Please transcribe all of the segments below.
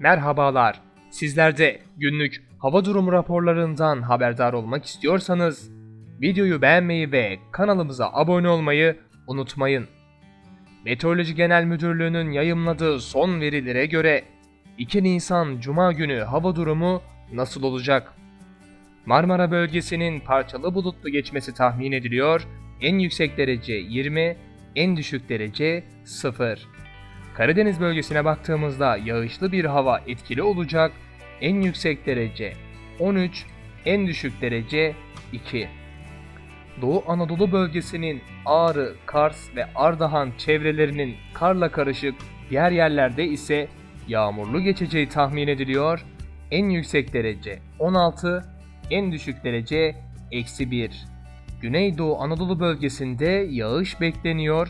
Merhabalar. Sizler de günlük hava durumu raporlarından haberdar olmak istiyorsanız videoyu beğenmeyi ve kanalımıza abone olmayı unutmayın. Meteoroloji Genel Müdürlüğü'nün yayımladığı son verilere göre 2 Nisan Cuma günü hava durumu nasıl olacak? Marmara bölgesinin parçalı bulutlu geçmesi tahmin ediliyor. En yüksek derece 20, en düşük derece 0. Karadeniz bölgesine baktığımızda yağışlı bir hava etkili olacak. En yüksek derece 13, en düşük derece 2. Doğu Anadolu bölgesinin Ağrı, Kars ve Ardahan çevrelerinin karla karışık, diğer yerlerde ise yağmurlu geçeceği tahmin ediliyor. En yüksek derece 16, en düşük derece eksi 1. Güneydoğu Anadolu bölgesinde yağış bekleniyor.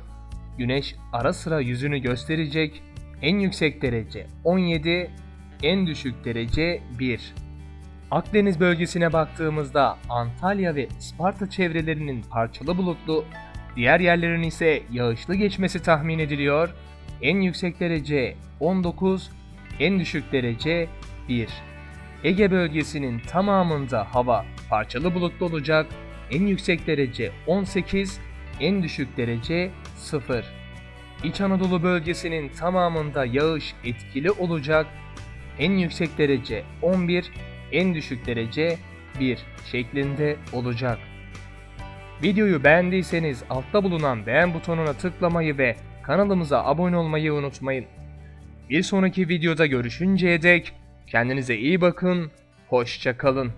Güneş ara sıra yüzünü gösterecek. En yüksek derece 17, en düşük derece 1. Akdeniz bölgesine baktığımızda Antalya ve Isparta çevrelerinin parçalı bulutlu, diğer yerlerin ise yağışlı geçmesi tahmin ediliyor. En yüksek derece 19, en düşük derece 1. Ege bölgesinin tamamında hava parçalı bulutlu olacak. En yüksek derece 18, en düşük derece 0. İç Anadolu bölgesinin tamamında yağış etkili olacak. En yüksek derece 11, en düşük derece 1 şeklinde olacak. Videoyu beğendiyseniz altta bulunan beğen butonuna tıklamayı ve kanalımıza abone olmayı unutmayın. Bir sonraki videoda görüşünceye dek kendinize iyi bakın, hoşça kalın.